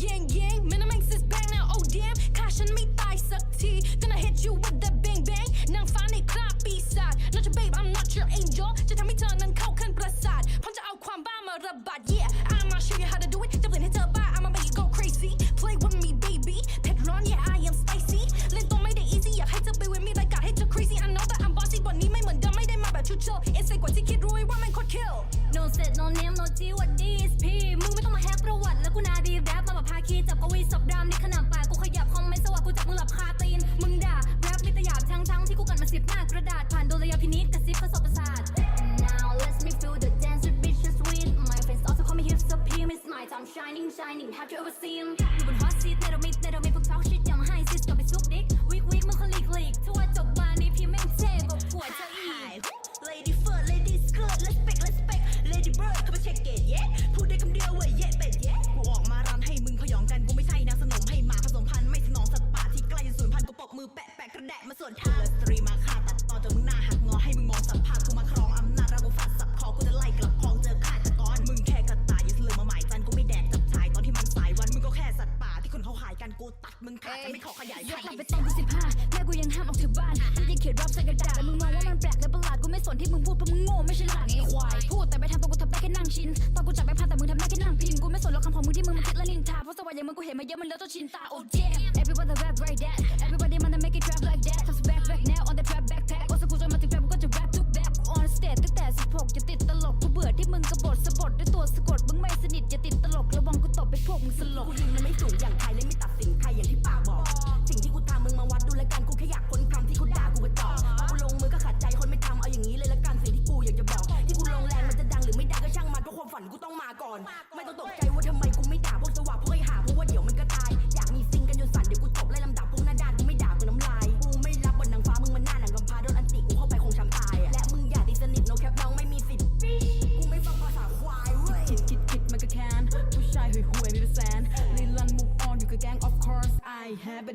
yang yang. Minimax is bang now, oh damn. Caution me thigh suck tea. Then I hit you with the bang bang. Now find it clap sad. Not your babe, I'm not your angel. Just tell me turn and cow can prasad. Punch out kwam bama rabat. Yeah, I'ma show you how to do it. Dublin hit up, I'ma make you go crazy. Play with me, baby. Pedron, yeah, I am spicy. Let don't make it easy. I hate to be with me like I hit you crazy. I know that I'm bossy, but need my dumb, I didn't matter. You chill. ระดาษผ่านดุลยพินิจกระซิบประสบประสาท now let me feel the dance the just with my friends also call me hipster, supreme it's I'm shining shining. Have you ever seen? อยู่บน ขีรับใส่กระดาษแล้มึงมองว่ามันแปลกและประหลาดกูไม่สนที่มึงพูดเพราะมึงโง่ไม่ใช่หลาดไอ้ควายพูดแต่ไปทำตัวกูทำได้แค่นั่งชินตอนกูจับไม่พาแต่มึงทำได้แค่นั่งพิมพ์กูไม่สนหรอกคำของมึงที่มึงมันคิดและนินทาเพราะสวายอย่างมึงกูเห็นมาเยอะมันแลอะจนชินตาโอ้เจม everybody rap right that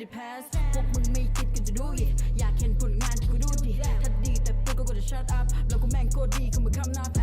ได้แพ้พวกมึงไม่คิดกันจะดูอีอยากเห็นผลงานที่กูดูดิถ้าดีแต่พูดก็กดจะ shut up แล้วก็แม่งโคตรดีเข้ามาคำน้า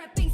repping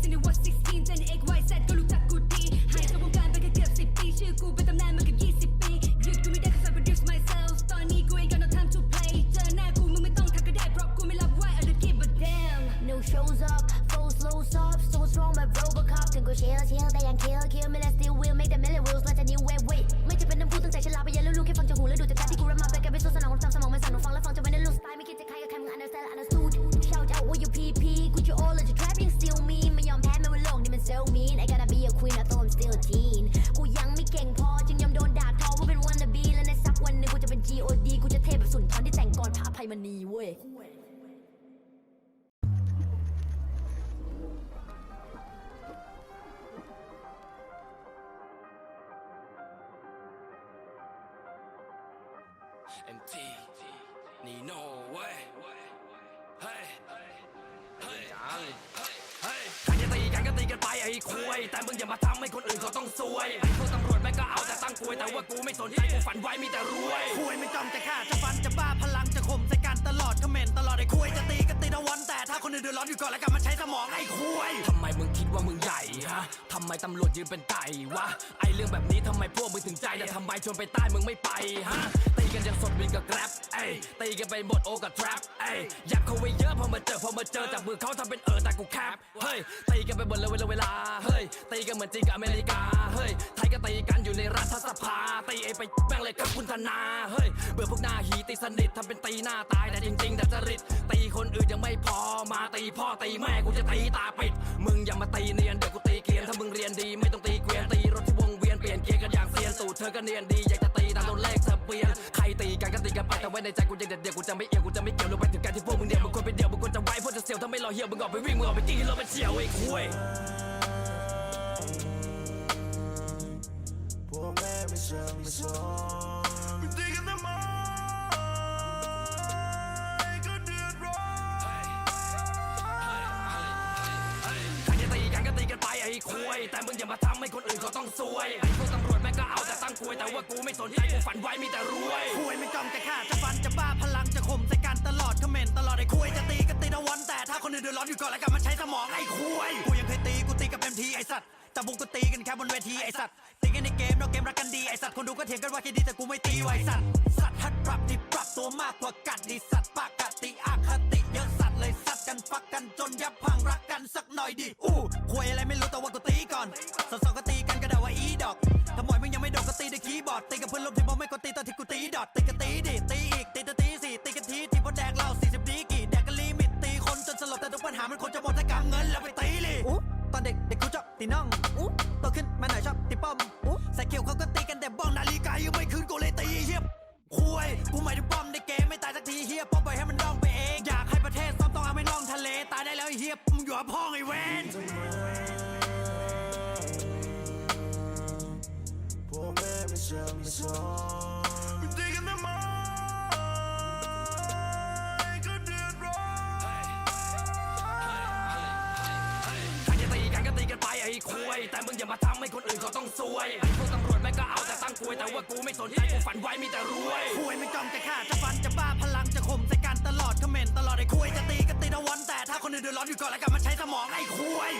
MT นี่ no way เฮ้ยเฮ้ยเฮ้ยถ้จะตีกันก็ตีกันไปไอ้คุยแต่มึงอย่ามาทำให้คนอื่นเขาต้องซวยไอ้พวกตำรวจแม่งก็เอาแต่ตั้งกลวยแต่ว่ากูไม่สนใจกูฝันไว้มีแต่รวยคุยไม่จ้องจะฆ่าจะฟันจะบ้าพลังจะข่มใส่กันตลอดคอมเมนต์ตลอดไอ้คุยจะตีก็ตีตะวันแต่ถ้าคนอื่นเดือดร้อนอยู่ก่อนแล้วกลับมาใช้สมองไอ้คุยทำไมมึงคิดว่ามึงใหญ่ ฮะทำไมตำรวจยืนเป็นไก่วะ ไอเรื่องแบบนี้ทำไมพวกมึงถึงใจแต่ทำไมชวนไปใต้มึงไม่ไปฮะ ตีกันยังสดบินกับแกร็บเอ้ยตีกันไปหมดโอกับทรัพเอ้ยอยากเข้าไปเยอะพอมาเจอพอมาเจอจากมือเขาทำเป็นเออแต่กูแคปเฮ้ยตีกันไปหมดเลยเวลาเวลาเฮ้ยตีกันเหมือนจริงกับอเมริกาเฮ้ยไทยก็ตีกันอยู่ในรัฐสภาตีไอไปแม่งเลยครับคุณธนาเฮ้ยเบื่อพวกหน้าหีตีสนิททำเป็นตีหน้าตายแต่จริงๆแต่จริตตีคนอื่นยังไม่พอมาตีพ่อตีแม่กูจะตีตาปิด มึงอย่ามาตีเนียนเดี๋ยวกู เรียนถ้ามึงเรียนดีไม่ต้องตีเกวียนตีรถที่วงเวียนเปลี่ยนเกียร์กันอย่างเซียนสูตรเธอก็เนียนดีอยากจะตีตามตัวเลขทะเบียนใครตีกันก็ตีกันไปแต่ไว้ในใจกูยังเด็ดเดียวกูจะไม่เอียงกูจะไม่เกี่ยวลงไปถึงการที่พวกมึงเดียวมึงควรไปเดียวมึงควรจะไว้พวกจะเสียวถ้าไม่รอเหี่ยวมึงออกไปวิ่งมึงออกไปตีรถไปเฉียวไอ้คุยพวกแม่ไม่เชื่อไม่สน แต่มึงอย่ามาทำให้คนอื่นเขาต้องซวยไอ้พวกตำรวจแม่งก็เอาแต่ตั้งกลวยแต่ว่ากูไม่สนใจกูฝันไว้มีแต่รวยคุยไม่จอมจะฆ่าจะฟันจะบ้าพลังจะข่มใส่กันตลอดคอมเมนต์ตลอดไอ้คุยจะตีก็ตีนะวันแต่ถ้าคนอื่นเดือดร้อนอยู่ก่อนแล้วกันมันใช้สมองไอ้คุยกูยังเคยตีกูตีกับเอ็มทีไอ้สัตว์แต่บุกกูตีกันแค่บนเวทีไอ้สัตว์ตีกันในเกมนอกเกมรักกันดีไอ้สัตว์คนดูก็เถียงกันว่าแค่ดีแต่กูไม่ตีไว้ไอ้สัตว์สัตว์ฮัดปรับที่ปรับตัวมากกว่ากันดีสัตว์ปากติอคติเยอะสัตว์เลยสัตว์กันฟักกันจนยับพังรักกันสักหน่อยดิอู้คุยอะไรไม่รู้แต่ว่ากูตี อนสองสองก็ตีกันก็เดาว่าอีดอกถ้าหมอยมึงยังไม่โดนก็ตีด้วยคีย์บอร์ดตีกับเพื่อนร่วมทีมผมไม่ก็ตีตอนที่กูตีดอทตีกันตีดิตีอีกตีตะตีสี่ตีกันทีที่พอแดกเหล้าสี่สิบดีกี่แดกกันลิมิตตีคนจนสลบแต่ทุกปัญหามันควรจะหมดถ้ากำเงินแล้วไปตีลิอู้ตอนเด็กเด็กกูชอบตีน่องอู้โตขึ้นมาหน่อยชอบตีป้อมอู้ใส่เขียวเขาก็ตีกันแต่บ้องนาฬิกายังไม่คืนกูเลยตีเฮียบคุยกูหมายถึงป้อมในเกมไม่ตายสักทีเฮียป้ แม่ไม่เชื่อไม่สนไม่ตีกันทำไมก็เดือดร้อนใครจะตีกันก็ตีกันไปไอ้คุยแต่มึงอย่ามาทำให้คนอื่นเขาต้องซวยไอ้พวกตำรวจแม่งก็เอาแต่ตั้งกลวยแต่ว่ากูไม่สนใจกูฝันไว้มีแต่รวยคุยไม่จอมจะฆ่าจะฟันจะบ้าพลังจะข่มใส่กันตลอดคอมเมนต์ตลอดไอ้คุยจะตีก็ตีนะวันแต่ถ้าคนอื่นเดือดร้อนอยู่ก่อนแล้วกันมันใช้สมองไอ้คุย